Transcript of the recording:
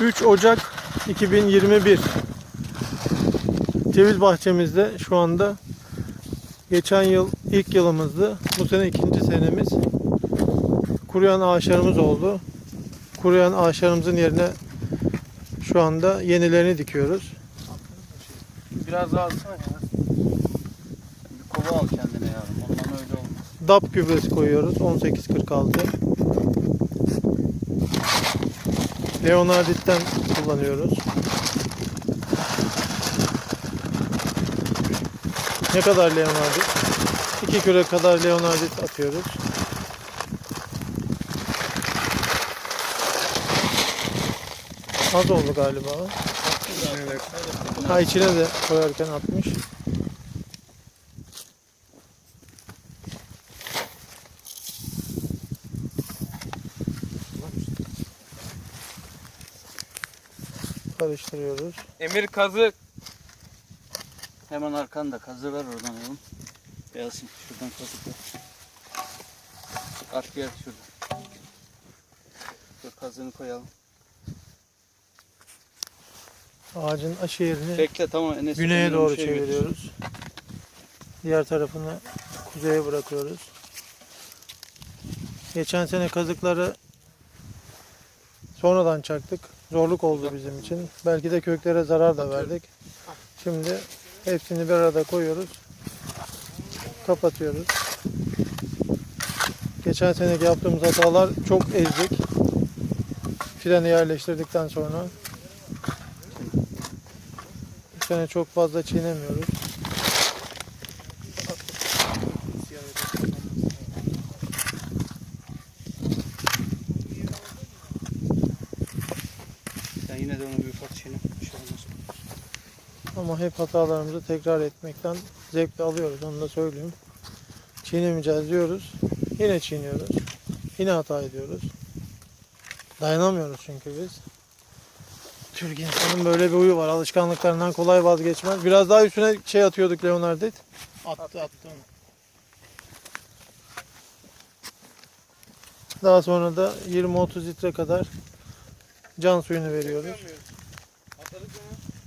3 Ocak 2021 Ceviz bahçemizde şu anda geçen yıl ilk yılımızdı. Bu sene ikinci senemiz. Kuruyan ağaçlarımız oldu. Kuruyan ağaçlarımızın yerine şu anda yenilerini dikiyoruz. Biraz daha alsana ya. Bir kova al kendine yavrum. Ondan öyle olmaz. DAP gübresi koyuyoruz 1846. Leonardit'ten kullanıyoruz. Ne kadar Leonardit? 2 küre kadar Leonardit atıyoruz. Az oldu galiba. Ha içine de koyarken atmış. Karıştırıyoruz. Emir kazı Hemen arkanda kazı ver oradan oğlum. Gelsin şuradan kazık ver. At gel şurada. Dur kazığını koyalım. Ağacın aşı yerini Bekle tamam Enes. güneye doğru şey götür. çeviriyoruz. Diğer tarafını kuzeye bırakıyoruz. Geçen sene kazıkları sonradan çaktık. Zorluk oldu bizim için. Belki de köklere zarar da verdik. Şimdi hepsini bir arada koyuyoruz. Kapatıyoruz. Geçen seneki yaptığımız hatalar çok ezdik. Freni yerleştirdikten sonra bu sene çok fazla çiğnemiyoruz. Sen yine de onu bir ufak çiğne. Bir şey olmaz. Ama hep hatalarımızı tekrar etmekten zevk de alıyoruz. Onu da söyleyeyim. Çiğnemeyeceğiz diyoruz. Yine çiğniyoruz. Yine hata ediyoruz. Dayanamıyoruz çünkü biz. Türk insanın böyle bir huyu var. Alışkanlıklarından kolay vazgeçmez. Biraz daha üstüne şey atıyorduk Leonardit. Attı attı onu. Daha sonra da 20-30 litre kadar can suyunu veriyoruz. Atladık